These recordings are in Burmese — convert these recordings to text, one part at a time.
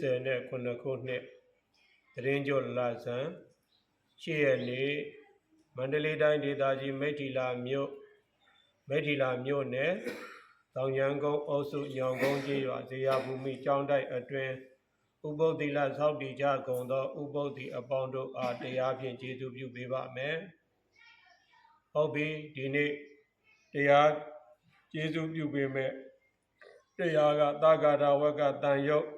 1389ခုနှစ်တရင်ကျော်လဆန်ရှေ့ရက်နေ့မန္တလေးတိုင်းဒေသကြီးမိထီလာမြို့မိထီလာမြို့နယ်တောင်ရန်ကုန်းအုပ်စုညောင်ကုန်းကြီးရွာဇေယဘူမိကျောင်းတိုက်အတွင်ဥပုသ္တိလသောက်တည်ကြကုန်သောဥပုသ္တိအပေါင်းတို့အားတရားဖြင့်ကျေးဇူးပြုပေးပါမယ်။ဟုတ်ပြီဒီနေ့တရားကျေးဇူးပြုပေးမယ်တရားကသာဂရဝကတန်ယုတ်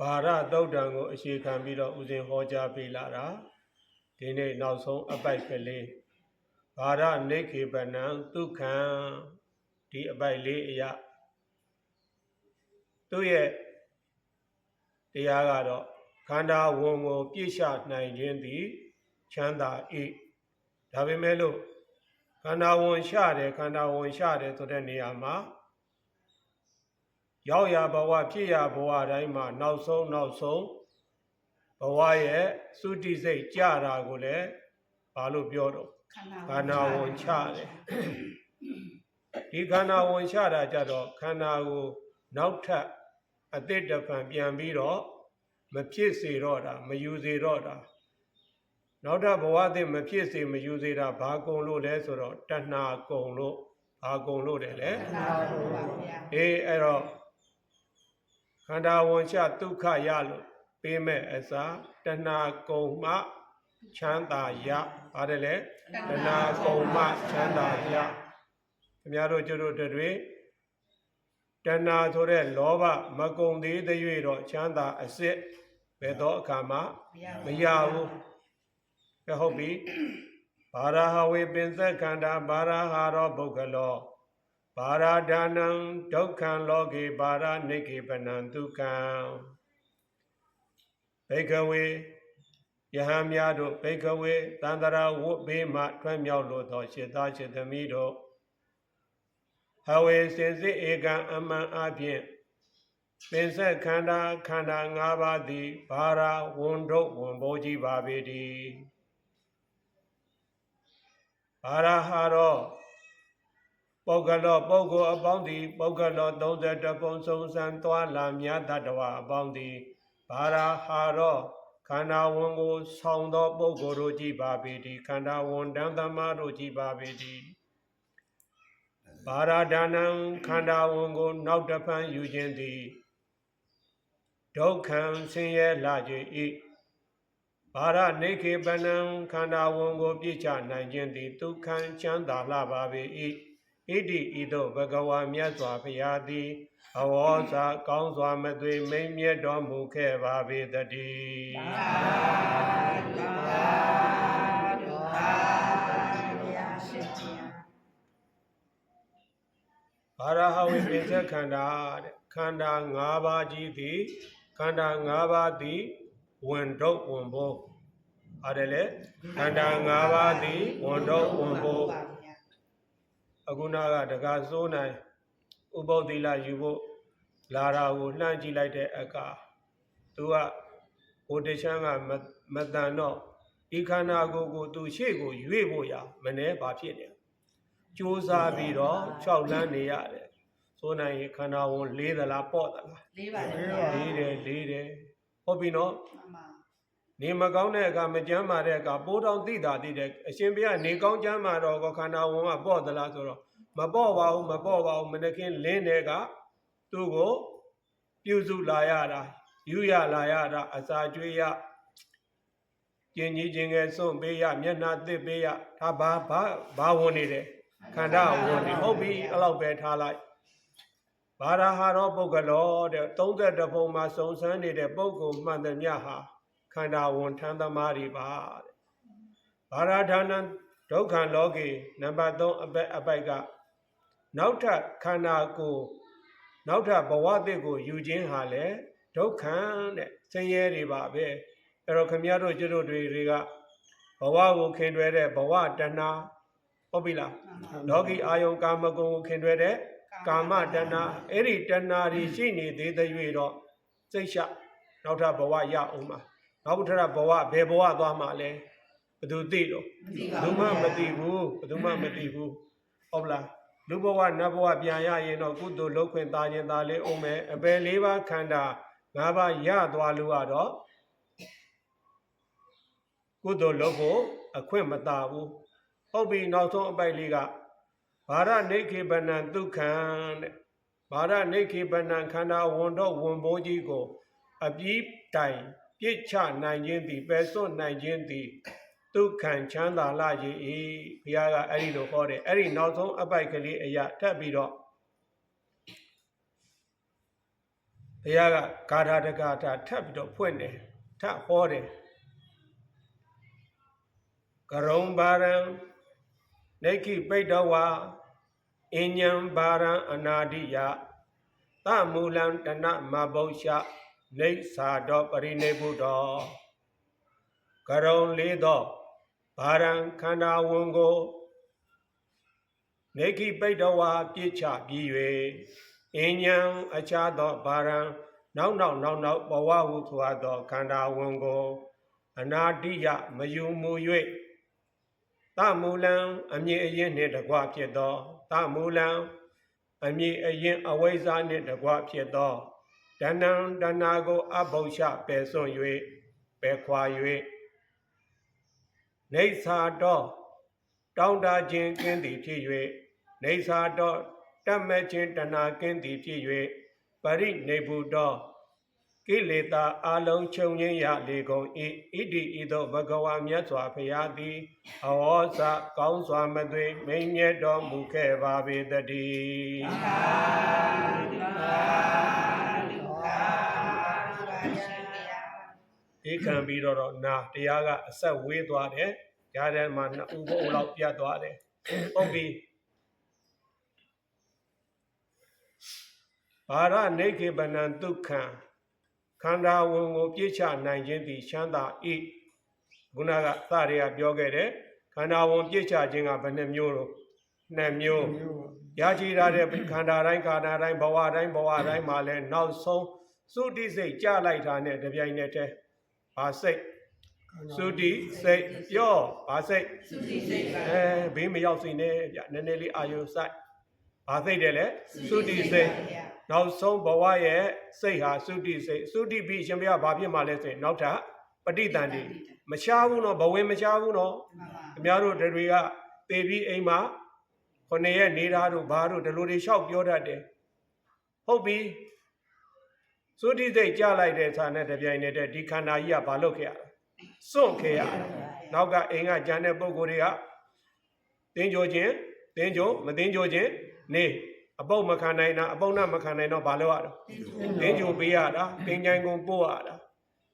ဘာရတုတ်တံကိုအခြေခံပြီးတော့ဦးဇင်ဟောကြားပေးလာတာဒီနေ့နောက်ဆုံးအပိုက်ကလေးဘာရနေခေပနံဒုက္ခံဒီအပိုက်လေးအရာသူ့ရဲ့တရားကတော့ခန္ဓာဝန်ကိုပြည့်ရှနိုင်ခြင်းသည်ချမ်းသာ၏ဒါပေမဲ့လို့ခန္ဓာဝန်ရှတယ်ခန္ဓာဝန်ရှတယ်ဆိုတဲ့နေရာမှာ ရောက်ရဘဝဖြစ်ရဘဝတိုင်းမှာနောက်ဆုံးနောက်ဆုံးဘဝရဲ့သုတိစိတ်ကြတာကိုလည်းဘာလို့ပြောတော့ခန္ဓာဝန်ချတယ်ဒီခန္ဓာဝန်ချတာကြတော့ခန္ဓာကိုနောက်ထပ်အတိတ်တဖန်ပြန်ပြီးတော့မဖြစ်စေတော့တာမယူစေတော့တာနောက်ထပ်ဘဝသစ်မဖြစ်စေမယူစေတာဘာကုံလို့လဲဆိုတော့တဏှာကုံလို့ဘာကုံလို့တယ်လဲခန္ဓာကိုယ်ပါဗျာအေးအဲ့တော့ ခန္ဓာဝန်ချဒုက္ခရလို့ပေးမဲ့အစားတဏှာကုံမှချမ်းသာရပါတယ်လေတဏှာကုံမှချမ်းသာရခင်ဗျားတို့ကျတို့တွေတဏှာဆိုတဲ့လောဘမကုံသေးတဲ့၍တော့ချမ်းသာအစစ်ဘယ်တော့အခါမှမရမရဘူးကဲဟုတ်ပြီဘာရာဟဝေပင်စက္ခန္ဓာဘာရာဟာရောပုဂ္ဂလော ဘာရာဒါနံဒုက္ခံလောကေဘာရာနိကေပနံဒုက္ခံဘိကဝေယဟန်များတို့ဘိကဝေတန္တရာဝတ်ဘေးမှထွံ့မြောက်လို့သောရှစ်သားရှစ်သမီးတို့ဟဝေစင်စစ်ဧကံအမှန်အပြင်ပင်ဆက်ခန္ဓာခန္ဓာ၅ပါးသည်ဘာရာဝန်တို့ဝန်ဘောကြီးပါပေတည်းဘာရာဟာရော ပုဂ္ဂလောပုဂ္ဂိုလ်အပေါင်းသည်ပုဂ္ဂလော32ပုံစုံစံသွားလာမြတ်တတဝအပေါင်းသည်ဘာရာဟာရောခန္ဓာဝန်ကိုဆောင်သောပုဂ္ဂိုလ်တို့ကြည်ပါပေတည်းခန္ဓာဝန်တန်သမားတို့ကြည်ပါပေတည်းဘာရာဒါနံခန္ဓာဝန်ကို နောက်တစ်ဖန်ယူခြင်းသည်ဒုက္ခံဆင်းရဲလာကြ၏ဘာရနေခေပနံခန္ဓာဝန်ကို ပြည့်ချနိုင်ခြင်းသည်ဒုက္ခံချမ်းသာလှပါပေ၏ ဣတိဤသို့ဘဂဝါမြတ်စွာဘုရားသည်အဝေါစာကောင်းစွာမသွေမိမ့်မြတ်တော်မူခဲ့ပါပေတည်းသာဓုသာဓုသာဗျာရှိခြင်းဘာရဟဝိပိစ္ဆခန္ဓာတဲ့ခန္ဓာ၅ပါးကြီးသည်ခန္ဓာ၅ပါးသည်ဝန်တော့ဝန်ဘောအားတယ်လေခန္ဓာ၅ပါးသည်ဝန်တော့ဝန်ဘောပါဗျာ အခုနာကတကားစိုးနိုင်ဥပုသ္တိလယူဖို့လာတာကိုလှမ်းကြည့်လိုက်တဲ့အခါသူကကိုတချမ်းကမမတန်တော့ဒီခန္ဓာကိုယ်ကိုသူရှေ့ကိုရွေ့ဖို့ရမနှဲဘာဖြစ်နေကြိုးစားပြီးတော့၆လန်းနေရတယ်စိုးနိုင်ရင်ခန္ဓာဝန်လေးသလားပေါ့သလားလေးပါလေဗျာလေးတယ်လေးတယ်ဟုတ်ပြီနော်မှန်ပါ နေမကောင်းတဲ့အခါမကြမ်းမာတဲ့အခါပိုးတောင်သိတာသိတယ်အရှင်ဘုရားနေကောင်းကြမ်းမာတော့ကောခန္ဓာဝန်ကပေါ့သလားဆိုတော့မပေါ့ပါဘူးမပေါ့ပါဘူးမနခင်လင်းတဲ့ကသူ့ကိုပြုစုလာရတာယူရလာရတာအစာကျွေးရကျင်ကြီးချင်းငယ်စွန့်ပေးရမျက်နှာသစ်ပေးရဒါဘာဘာဘာဝန်နေတယ်ခန္ဓာဝန်နေဟုတ်ပြီအဲ့လောက်ပဲထားလိုက်ဘာရာဟာရောပုဂ္ဂလောတဲ့32ဘုံမှာစုံစမ်းနေတဲ့ပုဂ္ဂိုလ်မှန်သမျှဟာ ခန္ဓာဝန်ထမ်းသမားတွေပါတဲ့ဘာရာဌာနံဒုက္ခလောကေနံပါတ်3အပိုက်အပိုက်ကနောက်ထပ်ခန္ဓာကိုယ်နောက်ထပ်ဘဝသစ်ကိုယူခြင်းဟာလေဒုက္ခတဲ့ဆင်းရဲတွေပါပဲအဲ့တော့ခမရတို့ကျွတ်တို့တွေတွေကဘဝကိုခင်တွဲတဲ့ဘဝတဏှာဟုတ်ပြီလားမှန်ပါလောကီအာယုံကာမဂုဏ်ကိုခင်တွဲတဲ့ကာမတဏှာအဲ့ဒီတဏှာတွေရှိနေသေးတဲ့၍တော့စိတ်ရှနောက်ထပ်ဘဝရအောင်ပါ နောက်ထပ်ဘဝဘယ်ဘဝသွားမှာလဲဘယ်သူသိတော့မသိပါဘယ်သူမှမသိဘူးဘယ်သူမှမသိဘူးဟုတ်ပလားလူဘဝနတ်ဘဝပြန်ရရင်တော့ကုသိုလ်လုပ်ခွင့်သားခြင်းသားလေးအောင်မယ်အပယ်လေးပါးခန္ဓာ၅ပါးရသွားလို့ရတော့ကုသိုလ်လုပ်ဖို့အခွင့်မသာဘူးဟုတ်ပြီနောက်ဆုံးအပိုက်လေးကဘာရနေခေပဏံဒုက္ခံတဲ့ဘာရနေခေပဏံခန္ဓာဝန်တော့ဝန်ဘိုးကြီးကိုအပြီးတိုင် ပြစ်ချနိုင်ခြင်းသည်ပယ်စွန့်နိုင်ခြင်းသည်ဒုက္ခံချမ်းသာလာ၏ဘုရားကအဲ့ဒီလိုဟောတယ်အဲ့ဒီနောက်ဆုံးအပိုက်ကလေးအရာထပ်ပြီးတော့ဘုရားကဂါထာတဂါထာထပ်ပြီးတော့ဖွင့်တယ်ထပ်ဟောတယ်ကရုံဘာရံနေခိပိတ္တဝါအဉ္ဉံဘာရံအနာတိယသမူလံတဏမဘုရှ နေသာတော်ပရိနေဘုတော်ကရုံလေးသောဘာရံခန္ဓာဝန်ကိုနေခိပိတ္တဝါပြစ်ချပြီး၍အဉ္ဉံအခြားသောဘာရံနောက်နောက်နောက်နောက်ဘဝဟုဆိုအပ်သောခန္ဓာဝန်ကိုအနာတိယမယူမူ၍သမူလံအမြင့်အရင်နှင့်တကွဖြစ်သောသမူလံအမြင့်အရင်အဝိဇ္ဇာနှင့်တကွဖြစ်သော တဏံတဏကိုအဘုရှပယ်စွန့်၍ပယ်ခွာ၍နေသာတော့တောင်းတခြင်းကင်းသည်ဖြစ်၍နေသာတော့တတ်မဲ့ခြင်းတဏကင်းသည်ဖြစ်၍ပရိနေဘူးတော့ကိလေသာအလုံးချုပ်ငင်းရလေကုန်ဤဣတိဤသို့ဘဂဝါမြတ်စွာဘုရားသည်အဝေါစကောင်းစွာမသွေမိန်မြတ်တော်မူခဲ့ပါပေတည်းသာဓုသာဓုသာ ရှင်ဘုရားဧကံပြီးတော့တော့နာတရားကအဆက်ဝေးသွားတယ်။ကြားထဲမှာနှစ်ဦးဘုံလောက်ပြတ်သွားတယ်။ဟုတ်ပြီ။ဘာရနေခေပနံဒုက္ခံခန္ဓာဝင်ကိုပြည့်ချနိုင်ခြင်းသည်ချမ်းသာဤခုနကသရေကပြောခဲ့တယ်ခန္ဓာဝင်ပြည့်ချခြင်းကဘယ်နှမျိုးလို့နှစ်မျိုးရကြည်ရတဲ့ခန္ဓာတိုင်းခန္ဓာတိုင်းဘဝတိုင်းဘဝတိုင်းမှာလဲနောက်ဆုံး သုတိစိတ်ကြလိုက်တာနဲ့တပြိုင်နက်တည်းဘာစိတ်သုတိစိတ်ပြောဘာစိတ်သုတိစိတ်ပါအဲဘေးမရောက်စိနေဗျနည်းနည်းလေးအာယုစိုက်ဘာစိတ်တယ်လဲသုတိစိတ်နောက်ဆုံးဘဝရဲ့စိတ်ဟာသုတိစိတ်သုတိပြီးရှင်ဘုရားဘာဖြစ်မှလဲဆိုရင်နောက်ထပ်ပဋိသန္ဓေမရှားဘူးနော်ဘဝင်မရှားဘူးနော်အများတို့တွေကသေပြီးအိမ်မှာခொနှစ်ရက်နေတာတို့ဘာတို့ဒီလိုတွေလျှောက်ပြောတတ်တယ်ဟုတ်ပြီ သုတိစိတ်ကြားလိုက်တဲ့ဆာနဲ့တပြိုင်နက်တည်းဒီခန္ဓာကြီးကဘာလုပ်ခဲ့ရလဲစွန့်ခဲ့ရတာနောက်ကအိမ်ကကြံတဲ့ပုံကိုယ်တွေကတင်းကြိုခြင်းတင်းကြိုမတင်းကြိုခြင်းနေအပုတ်မခံနိုင်တာအပုတ်နဲ့မခံနိုင်တော့ဘာလုပ်ရတော့တင်းကြိုပေးရတာတင်းကြိုင်ကုန်ပို့ရတာ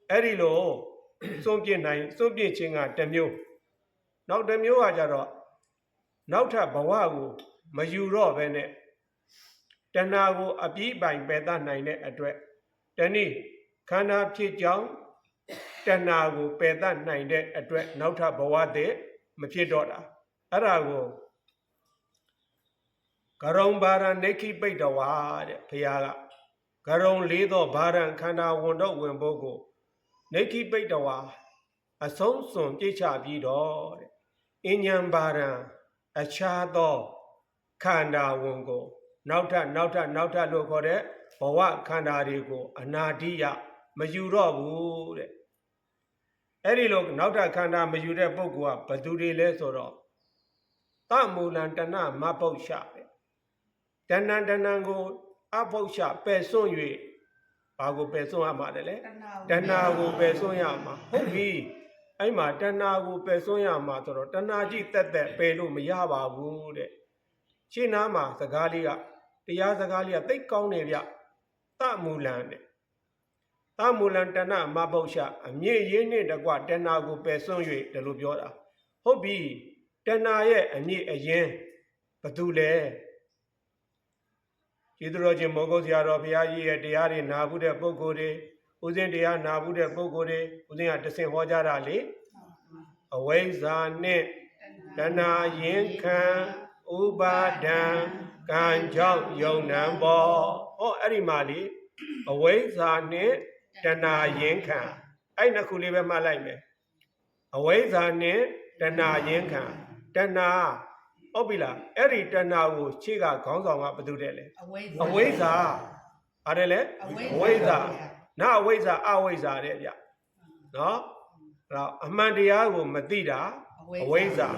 အဲ့ဒီလိုစွန့်ပြစ်နိုင်စွန့်ပြစ်ခြင်းကတစ်မျိုးနောက်တစ်မျိုးကကြတော့နောက်ထပ်ဘဝကိုမယူတော့ဘဲနဲ့တဏှာကိုအပြည့်ပိုင်ပယ်တတ်နိုင်တဲ့အတွက် တနည်းခန္ဓာဖြစ်ကြောင်းတဏှာကိုပယ်တတ်နိုင်တဲ့အတွက်နောက်ထပ်ဘဝတည်းမဖြစ်တော့တာအဲ့ဒါကိုကရုံဘာရနေခိပိတ်တဝါတဲ့ဘုရားကကရုံလေးသောဘာရံခန္ဓာဝန်တော့ဝင်ဖို့ကိုနေခိပိတ်တဝါအဆုံးစွန်ပြိချပြီးတော့တဲ့အញ្ញံဘာရံအခြားသောခန္ဓာဝန်ကို နောက်ထပ်နောက်ထပ်နောက်ထပ်လို့ခေါ်တဲ့ ဘဝခန္ဓာတွေကို အနာတိယမယူတော့ဘူးတဲ့အဲ့ဒီလိုနောက်ထပ်ခန္ဓာမယူတဲ့ပုဂ္ဂိုလ်ကဘယ်သူတွေလဲဆိုတော့သမူလံတဏမပုတ်ရှတဲ့တဏ္ဏတဏ္ဏကို အပုတ်ရှပယ်စွန့်၍ဘာကိုပယ်စွန့်ရမှာလဲတဏ္ဏကိုပယ်စွန့်ရမှာဟုတ်ပြီအဲ့မှာတဏ္ဏကိုပယ်စွန့်ရမှာဆိုတော့တဏှာကြည့်တက်တက်ပယ်လို့မရပါဘူးတဲ့ရှင်းနာမှာစကားလေးကတရားစကားလေးကသိတ်ကောင်းတယ်ဗျ သမူလံတဲ့သမူလံတဏမပုတ်ရှအမြင့်ရင်းနဲ့တကွတဏှာကိုပယ်စွန့်၍ဒီလိုပြောတာဟုတ်ပြီတဏှာရဲ့အမြင့်အရင်ဘသူလဲကျေးဇူးတော်ရှင်မောဂုတ်ဆရာတော်ဘုရားကြီးရဲ့တရားတွေနာဘူးတဲ့ပုဂ္ဂိုလ်တွေဦးဇင်းတရားနာဘူးတဲ့ပုဂ္ဂိုလ်တွေဦးဇင်းကတဆင့်ဟောကြတာလေအဝိဇ္ဇာနဲ့တဏှာရင်ခံဥပါဒံ ကံကြောင့်ယုံနံပေါ်ဟောအဲ့ဒီမှာလေအဝိဇ္ဇာနဲ့တဏှာရင်ခံအဲ့နှစ်ခုလေးပဲမှတ်လိုက်မယ်အဝိဇ္ဇာနဲ့တဏှာရင်ခံတဏှာဩဟုတ်ပြီလားအဲ့ဒီတဏှာကိုခြေကခေါင်းဆောင်ကဘယ်သူတဲ့လဲအဝိဇ္ဇာအဝိဇ္ဇာအားတယ်လေအဝိအဝိဇ္ဇာနာအဝိဇ္ဇာအဝိဇ္ဇာတဲ့ဗျနော်အဲ့တော့အမှန်တရားကိုမသိတာအဝိဇ္ဇာ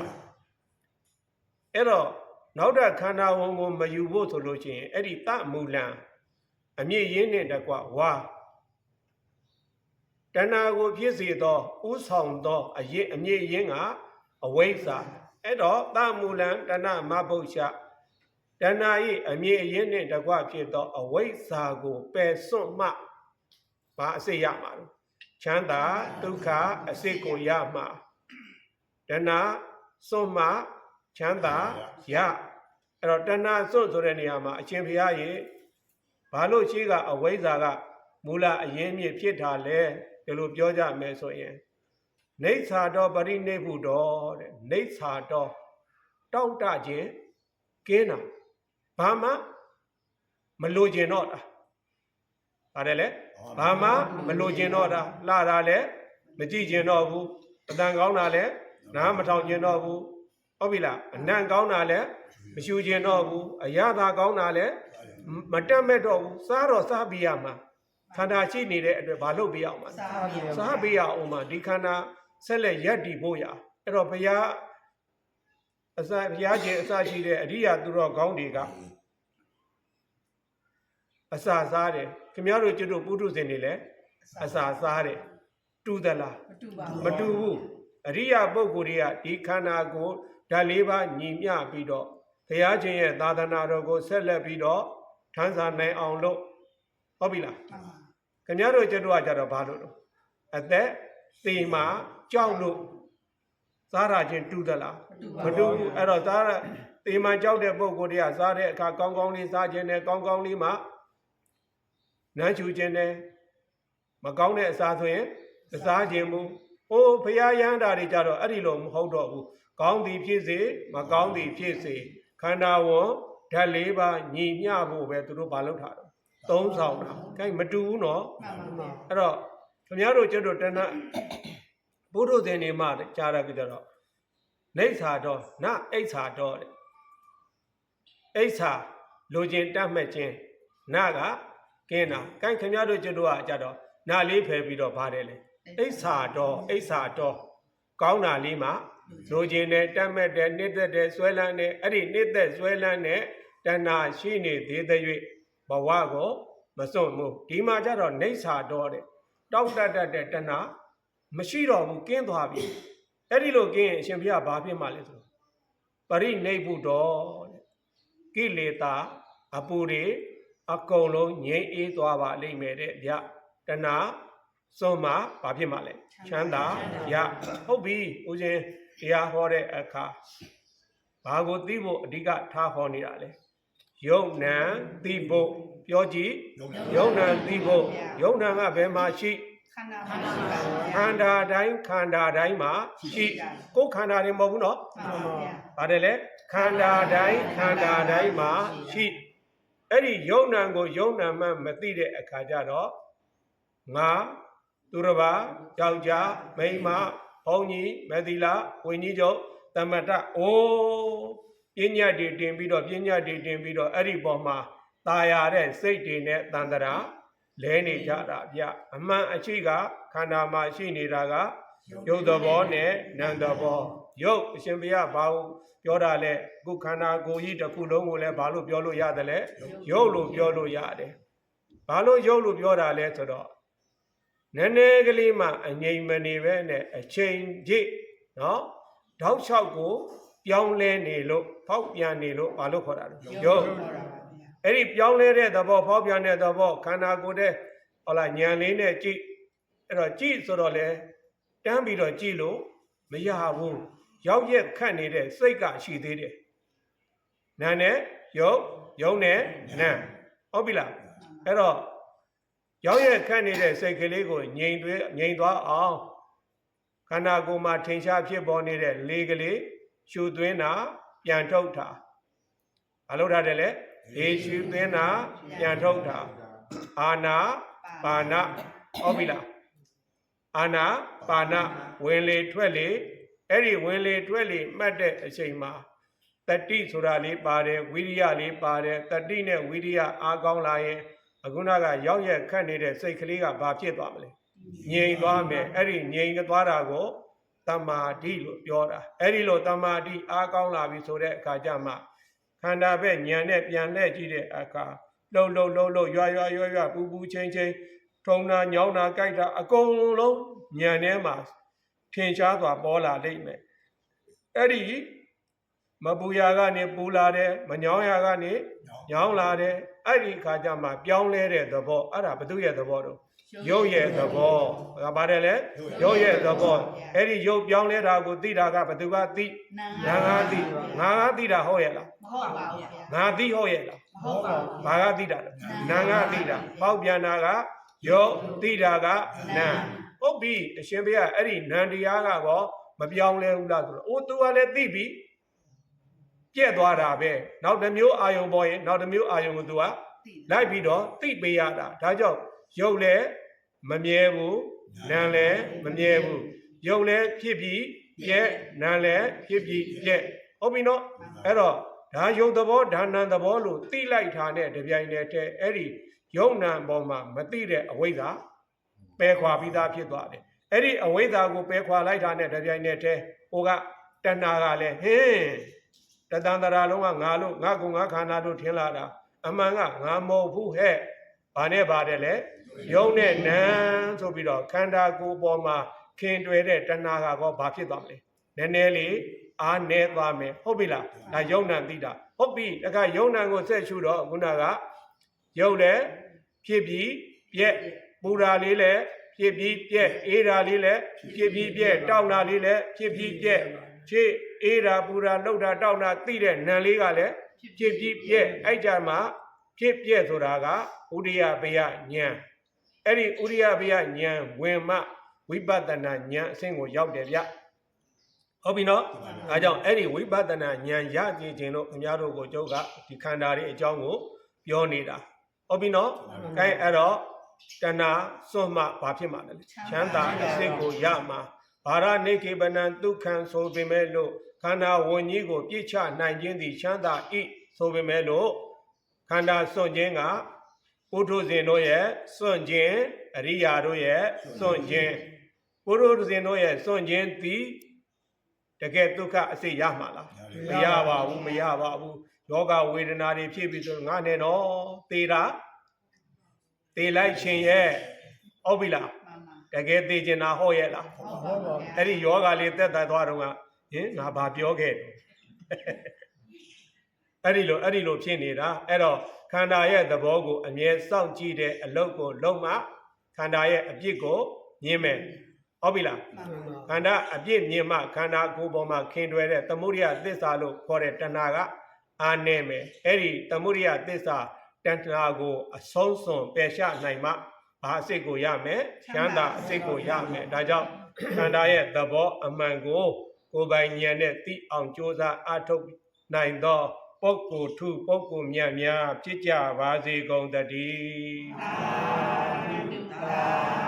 အဲ့တော့ နောက်တဲ့ခန္ဓာဝန်ကိုမယူဖို့ဆိုလို့ရှိရင်အဲ့ဒီတမူလံအမြင့်ရင်းနဲ့တကွဝါတဏှာကိုဖြစ်စေသောဥဆောင်သောအရေးအမြင့်ရင်းကအဝိဇ္ဇာအဲ့တော့တမူလံတဏှမဘုတ်ချတဏှာ၏အမြင့်ရင်းနဲ့တကွဖြစ်သောအဝိဇ္ဇာကိုပယ်စွန့်မှဘာအစိတ်ရမှာလဲချမ်းသာဒုက္ခအစိတ်ကိုရမှာတဏှာစွန့်မှ ချမ်းသာရအဲ့တော့တဏှာစွန့်ဆိုတဲ့နေရာမှာအရှင်ဘုရားရေဘာလို့ရှိကအဝိဇ္ဇာကမူလအရင်းမြစ်ဖြစ်တာလဲဒီလိုပြောကြမယ်ဆိုရင်နေသတော်ပရိနိဗ္ဗုတော်တဲ့နေသတော်တောင့်တခြင်းကင်းတာဘာမှမလိုချင်တော့တာပါတယ်လေဘာမှမလိုချင်တော့တာလှတာလည်းမကြည့်ချင်တော့ဘူးအတန်ကောင်းတာလည်းနားမထောင်ချင်တော့ဘူး ဟုတ်ပြီလားအနံ့ကောင်းတာလည်းမရှူချင်တော့ဘူးအရသာကောင်းတာလည်းမတက်မဲ့တော့ဘူးစားတော့စားပြရမှာခန္ဓာရှိနေတဲ့အတွက်ဘာလုပ်ပြရအောင်မလဲစားပြီးစားပေးရအောင်မှာဒီခန္ဓာဆက်လက်ရက်တည်ဖို့ရအဲ့တော့ဘုရားအစဘုရားရှင်အစရှိတဲ့အရိယာသူတော်ကောင်းတွေကအစာစားတယ်ခင်ဗျားတို့ကျွတ်တို့ပုထုဇဉ်တွေလည်းအစာစားတယ်တူသလားမတူပါဘူးမတူဘူးအရိယာပုဂ္ဂိုလ်တွေကဒီခန္ဓာကို ဓာတ်လေးပါးညီမျှပြီးတော့ဘုရားရှင်ရဲ့သာသနာတော်ကိုဆက်လက်ပြီးတော့ထမ်းစာနိုင်အောင်လို့ဟုတ်ပြီလားခင်ဗျားတို့ကျွတ်တို့ကကြတော့ဘာလို့လဲအသက်သေမှာကြောက်လို့စားရခြင်းတူသလားမတူဘူးအဲ့တော့စားရသေမှာကြောက်တဲ့ပုံကိုယ်တွေကစားတဲ့အခါကောင်းကောင်းလေးစားခြင်းနဲ့ကောင်းကောင်းလေးမှနမ်းချူခြင်းနဲ့မကောင်းတဲ့အစာဆိုရင်မစားခြင်းဘူးဟိုဖရာရဟန္တာတွေကြတော့အဲ့ဒီလိုမဟုတ်တော့ဘူး ကောင်းသည်ဖြစ်စေမကောင်းသည်ဖြစ်စေခန္ဓာဝန်ဓာတ်လေးပါညီမျှဖို့ပဲသူတို့ဘာလုပ်ထားတော့သုံးဆောင်တာအဲမတူဘူးနော်မှန်ပါဗျာအဲ့တော့ခင်ဗျားတို့ကျွတ်တို့တဏဘုဒ္ဓဇင်နေမှကြားရကြကြတော့နေသာတော့နအိဋ္ဌာတော့တဲ့အိဋ္ဌာလိုချင်တတ်မဲ့ခြင်းနကကင်းတာကိုင်ခင်ဗျားတို့ကျွတ်တို့ကကြတော့နလေးဖယ်ပြီးတော့ပါတယ်လေအိဋ္ဌာတော့အိဋ္ဌာတော့ကောင်းတာလေးမှ လိုချင်တယ်တတ်မဲ့တယ်နှစ်သက်တယ်ဆွဲလန်းတယ်အဲ့ဒီနှစ်သက်ဆွဲလန်းတဲ့တဏှာရှိနေသေးတဲ့၍ဘဝကိုမစွန့်ဘူးဒီမှာကြတော့နေသာတော့တဲ့တောက်တတ်တတ်တဲ့တဏှာမရှိတော့ဘူးကင်းသွားပြီအဲ့ဒီလိုကင်းရင်အရှင်ဘုရားဘာဖြစ်မှလဲဆိုတော့ပရိနိဗ္ဗုတော်တဲ့ကိလေသာအပူတွေအကုန်လုံးငြိမ်းအေးသွားပါလိမ့်မယ်တဲ့ဗျတဏှာစွန့်မှဘာဖြစ်မှလဲချမ်းသာရဟုတ်ပြီဦးဇင်း တရားဟောတဲ့အခါဘာကိုသိဖို့အဓိကထားဟောနေတာလဲယုံနံသိဖို့ပြောကြည့်ယုံနံသိဖို့ယုံနံကဘယ်မှာရှိခန္ဓာမှာရှိပါခန္ဓာတိုင်းခန္ဓာတိုင်းမှာရှိကိုယ်ခန္ဓာတွေမဟုတ်ဘူးနော်မှန်ပါဗျာပါတယ်လေခန္ဓာတိုင်းခန္ဓာတိုင်းမှာရှိအဲ့ဒီယုံနံကိုယုံနံမှမသိတဲ့အခါကျတော့ငါသူတစ်ပါးယောက်ျားမိန်းမဘုန်းကြီးမသီလာဝိညာဉ်ချုပ်တမတအိုးပညာတွေတင်ပြီးတော့ပညာတွေတင်ပြီးတော့အဲ့ဒီပေါ်မှာตายရတဲ့စိတ်တွေနဲ့တန်တရာလဲနေကြတာဗျအမှန်အရှိကခန္ဓာမှာရှိနေတာက ယုတ်သဘောနဲ့နံသဘောယုတ်အရှင်ဘုရားဘာလို့ပြောတာလဲအခုခန္ဓာကိုယ်ကြီးတစ်ခုလုံးကိုလည်းဘာလို့ပြောလို့ရတယ်လဲယုတ်လို့ပြောလို့ရတယ်ဘာလို့ယုတ်လို့ပြောတာလဲဆိုတော့ နည်းနည်းကလေးမှအငြိမ်မနေပဲနဲ့အချိန်ကြီးနော်တောက်လျှောက်ကို ပြောင်းလဲနေလို့ဖောက်ပြန်နေလို့ဘာလို့ခေါ်တာလဲယုတ်ဟုတ်ပါဗျာအဲ့ဒီပြောင်းလဲတဲ့သဘောဖောက်ပြန်တဲ့သဘောခန္ဓာကိုယ်တဲ့ဟောလာညံလေးနဲ့ကြည့်အဲ့တော့ကြည့်ဆိုတော့လေတန်းပြီးတော့ကြည့်လို့မရဘူးရောက်ရက်ခတ်နေတဲ့စိတ်ကရှိသေးတယ်နာနဲ့ယုတ်ယုံနဲ့နာဟုတ်ပြီလားအဲ့တော့ ရောက်ရက်ခတ်နေတဲ့စိတ်ကလေးကိုငြိမ်သွေးငြိမ်သွားအောင်ခန္ဓာကိုယ်မှာထင်ရှားဖြစ်ပေါ်နေတဲ့လေကလေးရှူသွင်းတာပြန်ထုတ်တာမလုပ်ထားတယ်လေဒေရှုသင်းတာပြန်ထုတ်တာအာနာပါဏဟုတ်ပြီလားအာနာပါဏဝင်လေထွက်လေအဲ့ဒီဝင်လေထွက်လေမှတ်တဲ့အချိန်မှာတတိဆိုတာလေးပါတယ်ဝိရိယလေးပါတယ်တတိနဲ့ဝိရိယအားကောင်းလာရင် အခုနကရောက်ရက်ခတ်နေတဲ့စိတ်ကလေးကဘာဖြစ်သွားမလဲငြိမ်သွားမယ်အဲ့ဒီငြိမ်သွားတာကိုတမာတိလို့ပြောတာအဲ့ဒီလိုတမာတိအားကောင်းလာပြီဆိုတဲ့အခါကျမှခန္ဓာဘက်ညံနဲ့ပြန်လှည့်ကြည့်တဲ့အခါလှုပ်လှုပ်လှုပ်လှုပ်ရွရွရွရွပူပူချင်းချင်းထုံနာညောင်းတာကြိုက်တာအကုန်လုံးညံထဲမှာထင်ရှားစွာပေါ်လာလိမ့်မယ်အဲ့ဒီမပူရာကနေပူလာတယ်မညောင်းရာကနေညောင်းလာတယ် အဲ့ဒီအခါကျမှပြောင်းလဲတဲ့သဘောအဲ့ဒါဘသူရဲ့သဘောတော့ရုပ်ရဲ့သဘောဒါပါတယ်လေရုပ်ရဲ့သဘောအဲ့ဒီရုပ်ပြောင်းလဲတာကိုသိတာကဘသူကသိနာငါကသိငါကသိတာဟုတ်ရဲ့လားမဟုတ်ပါဘူးဗျာငါသိဟုတ်ရဲ့လားမဟုတ်ပါဘူးဘာကသိတာလဲနာကသိတာပေါက်ပြန်တာကရုပ်သိတာကနာဟုတ်ပြီအရှင်ဘုရားအဲ့ဒီနန္တရားကတော့မပြောင်းလဲဘူးလားဆိုတော့အိုး तू ကလည်းသိပြီ ပြက်သွားတာပဲနောက်တစ်မျိုးအာယုံပေါ်ရင်နောက်တစ်မျိုးအာယုံကို तू ကသိတယ်လိုက်ပြီးတော့သိပေးရတာဒါကြောင့်ရုပ်လည်းမမြဲဘူးနာမ်လည်းမမြဲဘူးရုပ်လည်းဖြစ်ပြီးပြက်နာမ်လည်းဖြစ်ပြီးပြက်ဟုတ်ပြီနော်အဲ့တော့ဒါယုတ်သဘောဒါနံသဘောလို့သိလိုက်တာနဲ့တပြိုင်တည်းတည်းအဲ့ဒီယုံနံပေါ်မှာမသိတဲ့အဝိဇ္ဇာပယ်ခွာပြီးသားဖြစ်သွားတယ်အဲ့ဒီအဝိဇ္ဇာကိုပယ်ခွာလိုက်တာနဲ့တပြိုင်တည်းတည်းဟိုကတဏှာကလည်းဟင်း တတန်တရာလုံးကငါလို့ငါကုငါခန္ဓာလို့ထင်လာတာအမှန်ကငါမဟုတ်ဘူးဟဲ့ဘာနဲ့ပါတယ်လဲယုံနဲ့နံဆိုပြီးတော့ခန္ဓာကိုယ်ပေါ်မှာခင်တွယ်တဲ့တဏှာကတော့ဘာဖြစ်သွားမလဲနည်းနည်းလေးအားနည်းသွားမယ်ဟုတ်ပြီလားဒါယုံနံသိတာဟုတ်ပြီတခါယုံနံကိုဆက်ရှုတော့ခုနကယုံလည်းဖြစ်ပြီးပြက်ပူရာလေးလည်း ဖြစ်ပြီးပြက်အေးရာလေးလည်းဖြစ်ပြီးပြက်တောက်တာလေးလည်းဖြစ်ပြီးပြက်ဖြစ်အေးရာပူရာလှုပ်တာတောက်တာသိတဲ့နံလေးကလည်းဖြစ်ပြီးပြက်အဲ့ကြမှာဖြစ်ပြက်ဆိုတာကဥရိယဘေယဉာဏ်အဲ့ဒီဥရိယဘေယဉာဏ်ဝင်မှဝိပဿနာဉာဏ်အဆင့်ကိုရောက်တယ်ဗျဟုတ်ပြီနော်အဲကြောင့်အဲ့ဒီဝိပဿနာဉာဏ်ရကြည်ခြင်းလို့ခင်ဗျားတို့ကိုကျုပ်ကဒီခန္ဓာရဲ့အကြောင်းကိုပြောနေတာဟုတ်ပြီနော်အဲအဲ့တော့ တဏှာစွန့်မှဘာဖြစ်မှာလဲချမ်းသာအစစ်ကိုရမှာဘာရနေကေပနံဒုက္ခံဆိုပေမဲ့လို့ခန္ဓာဝန်ကြီးကိုပြည့်ချနိုင်ခြင်းသည်ချမ်းသာဤဆိုပေမဲ့လို့ခန္ဓာစွန့်ခြင်းကပုထုဇဉ်တို့ရဲ့စွန့်ခြင်းအရိယာတို့ရဲ့စွန့်ခြင်းပုထုဇဉ်တို့ရဲ့စွန့်ခြင်းသည်တကယ်ဒုက္ခအစစ်ရမှာလားမရပါဘူးမရပါဘူးယောဂဝေဒနာတွေဖြစ်ပြီးဆိုငါနဲ့တော့သေတာ သေလိုက်ခြင်းရဲ့ဟုတ်ပြီလားမှန်ပါတကယ်သေကျင်တာဟုတ်ရဲ့လားဟုတ်ပါဘူးဗျာအဲ့ဒီယောဂလေးတက်တက်သွားတော့ကဟင်ငါဘာပြောခဲ့တယ်အဲ့ဒီလိုအဲ့ဒီလိုဖြစ်နေတာအဲ့တော့ခန္ဓာရဲ့သဘောကိုအမြဲစောင့်ကြည့်တဲ့အလုပ်ကိုလုပ်မှခန္ဓာရဲ့အပြစ်ကိုမြင်မယ်ဟုတ်ပြီလားမှန်ပါခန္ဓာအပြစ်မြင်မှခန္ဓာကိုယ်ပေါ်မှာခင်တွယ်တဲ့သမုဒိယသစ္စာလို့ခေါ်တဲ့တဏှာကအာနေမယ်အဲ့ဒီသမုဒိယသစ္စာ တဏှာကိုအဆုံးစွန်ပယ်ရှားနိုင်မှဘာအစိတ်ကိုရမယ်ချမ်းသာအစိတ်ကိုရမယ်ဒါကြောင့်ခန္ဓာရဲ့သဘောအမှန်ကိုကိုယ်ပိုင်ဉာဏ်နဲ့သိအောင်ကြိုးစားအားထုတ်နိုင်သောပုဂ္ဂိုလ်ထုပုဂ္ဂိုလ်မြတ်များဖြစ်ကြပါစေကုန်သတည်းသာဓုသာ